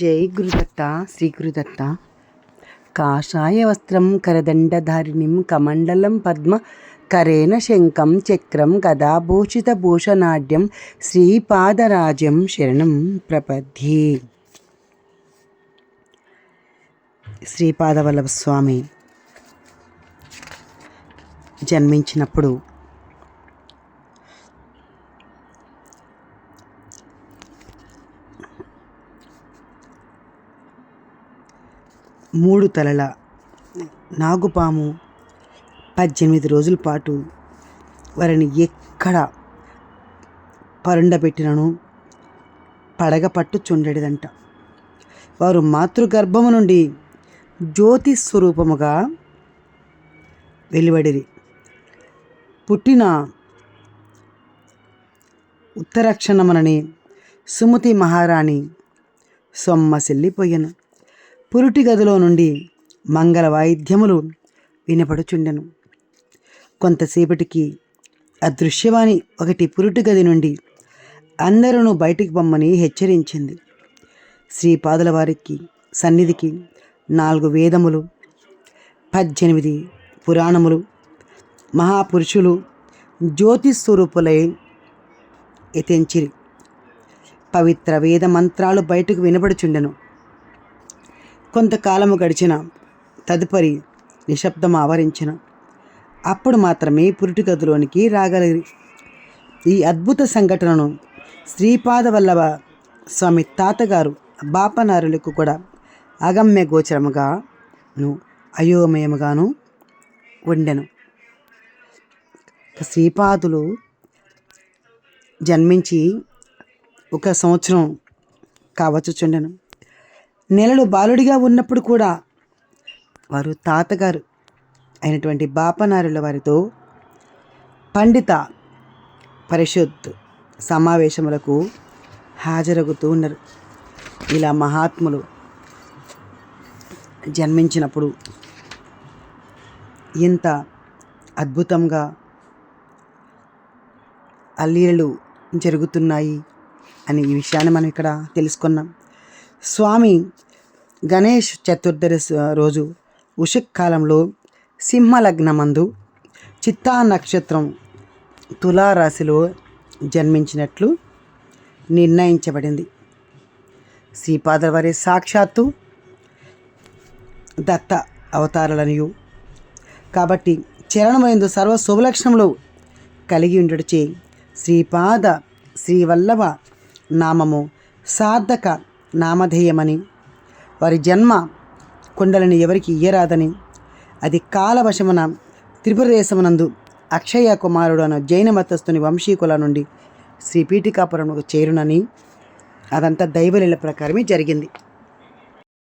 జై గురుదత్త శ్రీ గురుదత్త. కాషాయ వస్త్రం కరదండధారిణిం కమండలం పద్మ కరేణ శంఖం చక్రం గదాభూషిత భూషణాఢ్యం శ్రీపాదరాజ్యం శరణం ప్రపద్యే. శ్రీపాదవల్లభ స్వామి జన్మించినప్పుడు మూడు తలల నాగుపాము పద్దెనిమిది రోజుల పాటు వారిని ఎక్కడ పరుండబెట్టినను పడగ పట్టుచుండెడిదంట వారు మాతృగర్భము నుండి జ్యోతి స్వరూపముగా వెలువడిరి. పుట్టిన ఉత్తరక్షణమనని సుమతి మహారాణి సొమ్మసిల్లిపోయెను. పురుటి గదిలో నుండి మంగళ వాయిద్యములు వినపడుచుండెను. కొంతసేపటికి అదృశ్యవాణి ఒకటి పురుటి గది నుండి అందరూ బయటికి పొమ్మని హెచ్చరించింది. శ్రీపాదుల వారికి సన్నిధికి నాలుగు వేదములు పద్దెనిమిది పురాణములు మహాపురుషులు జ్యోతి స్వరూపులై ఎతెంచిరి. పవిత్ర వేద మంత్రాలు బయటకు వినబడుచుండెను కొంతకాలము గడిచిన తదుపరి నిశ్శబ్దం ఆవరించిన. అప్పుడు మాత్రమే పురుటిగదిలోనికి రాగలిగి ఈ అద్భుత సంఘటనను శ్రీపాద వల్లభ స్వామి తాతగారు బాపనారులకు కూడా అగమ్య గోచరముగాను అయోమయముగాను ఉండెను శ్రీపాదులు జన్మించి ఒక సంవత్సరం కావచ్చుచుండెను. నెలలు బాలుడిగా ఉన్నప్పుడు కూడా వారు తాతగారు అయినటువంటి బాపనారుల వారితో పండిత పరిషత్ సమావేశములకు హాజరగుతూ ఉన్నారు. ఇలా మహాత్ములు జన్మించినప్పుడు ఎంత అద్భుతంగా అల్లీలలు జరుగుతున్నాయి అనే ఈ విషయాన్ని మనం ఇక్కడ తెలుసుకున్నాం. స్వామి గణేష్ చతుర్దశి రోజు ఉషకాలంలో సింహలగ్నమందు చిత్తా నక్షత్రం తులారాశిలో జన్మించినట్లు నిర్ణయించబడింది. శ్రీపాదవారి సాక్షాత్తు దత్త అవతారాలనియు. కాబట్టి చరణమైందు సర్వ శుభలక్షణములు కలిగి ఉండడిచే శ్రీపాద శ్రీవల్లభ నామము సార్థక నామధేయమని. వారి జన్మ కుండలని ఎవరికి ఇయ్యరాదని. అది కాలవశమున త్రిపురదేశమునందు అక్షయ కుమారుడు అన్న జైన మతస్థుని వంశీకుల నుండి శ్రీ పీఠికాపురంకు చేరునని అదంతా దైవలీల ప్రకారమే జరిగింది.